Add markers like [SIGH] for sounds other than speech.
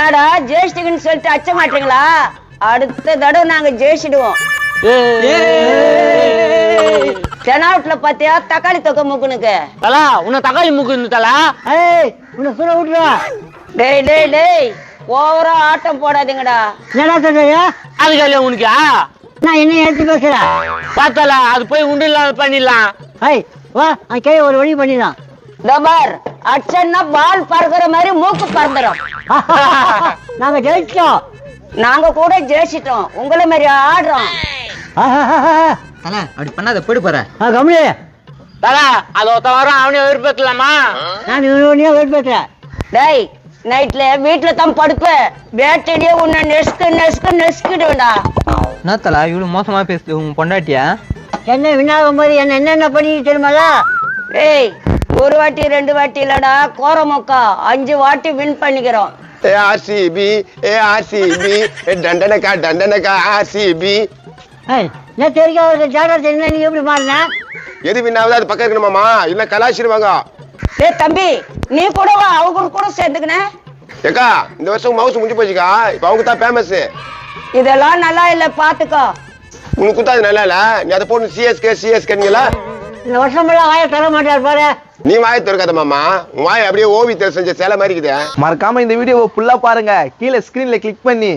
என்னடா ஜெயிச்சிட்டுக்குன்னு சொல்லிட்டு அச்ச மாட்டீங்களா? அடுத்த தடவை நாங்க ஜெயிச்சிடுவோம். தெனாவட்டுல பாத்தியா? தக்காளி தொக்க முக்குனுக்கு. தலா உன்னை தக்காளி மூக்கு தலா. ஏய் உன்னை சொல்ல விட்டுருவா. டேய் டேய் டேய் ஓவரா ஆட்டம் போடாதீங்கடா. என்னடா சொல்றியா அது கையில உனக்கா. நான் என்ன எடுத்து பேசுறேன்? பார்த்தல அது போய் உண்டு இல்லாம பண்ணிடலாம். ஐய் வா கையை ஒரு வழி பண்ணிடலாம். தபார் அச்சன்னா பால் பறக்குற மாதிரி மூக்கு பறந்துடும் [LAUGHS] நாங்க ஜெயிச்சிட்டோம். நாங்க கூட ஜெயிச்சிட்டோம். உங்களை மாதிரி ஆடுறோம். தல அப்படி பண்ணாத போயிட்டு போற. கம்மி தலா அது ஒருத்த வரும் அவனே விருப்பத்தலாமா நான் இவனையே வெயிட் பேசுறேன் டேய் நைட்ல வீட்டுல தான் படுப்பேன் வேட்டையிலேயே உன்னை நெஸ்கு நெஸ்கு நெஸ்கிடுவேன்டா என்ன தல இவ்வளவு மோசமா பேசுது உன் பொண்டாட்டியா? என்ன வினாகும் போது என்ன என்னென்ன பண்ணி தெரியுமால டேய் ஒரு வாட்டி ரெண்டு வாட்டி இல்லடா கோரமுக்கா. அஞ்சு வாட்டி வின் பண்ணிக்கிறோம். ஏ ஆர்சிபி ஏ ஆர்சிபி ஏ தண்டனக்கா தண்டனக்கா ஆர்சிபி நேற்று வரைக்கும் அவர் ஜாடா தெரியும் நீ எப்படி மாறின? எது வின்னாவது அது பக்கம் இருக்கணுமாமா இல்ல கலாச்சிருவாங்க ஏ தம்பி நீ கூட வா. அவங்க கூட சேர்ந்துக்கினே. ஏக்கா இந்த வருஷம் மவுசு முடிஞ்சு போச்சுக்கா. இப்ப அவங்க தான் ஃபேமஸ் இதெல்லாம் நல்லா இல்ல பாத்துக்கோ. உனக்கு தான் அது நல்லா இல்ல? நீ அதை போட்டு சிஎஸ்கே சிஎஸ்கேங்களா இந்த வருஷமெல்லாம் வாய தர மாட்டார் பாரு. நீ வாயை திறக்காத மாமா. உன் வாய் அப்படியே ஓவியத்தை செஞ்ச சேலை மாதிரி இருக்குது. மறக்காம இந்த வீடியோவை ஃபுல்லா பாருங்க. கீழே ஸ்கிரீன்ல கிளிக் பண்ணி.